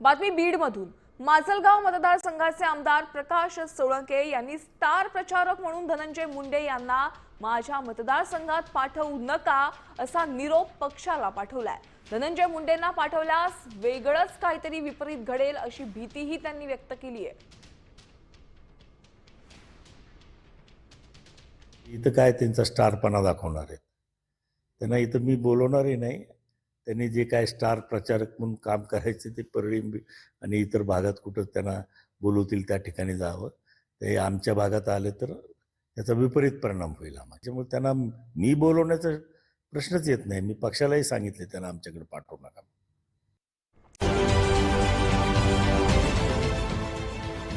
बातमी बीडमधून. माजलगाव मतदारसंघाचे आमदार प्रकाश सोळंके यांनी स्टार प्रचारक म्हणून धनंजय मुंडे यांना माझ्या मतदारसंघात पाठवू नका असा निरोप पक्षाला पाठवलाय. धनंजय मुंडेंना पाठवल्यास वेगळंच काहीतरी विपरीत घडेल अशी भीतीही त्यांनी व्यक्त केली आहे. इथं काय त्यांचा स्टारपणा दाखवणार आहेत? त्यांना इथं मी बोलवणारही नाही. त्यांनी जे काय स्टार प्रचारक म्हणून काम करायचे ते परळी आणि इतर भागात कुठं त्यांना बोलवतील त्या ठिकाणी जावं. ते आमच्या भागात आले तर त्याचा विपरीत परिणाम होईल आम्हाला. त्याच्यामुळे त्यांना मी बोलवण्याचा प्रश्नच येत नाही. मी पक्षालाही सांगितले त्यांना आमच्याकडे पाठवून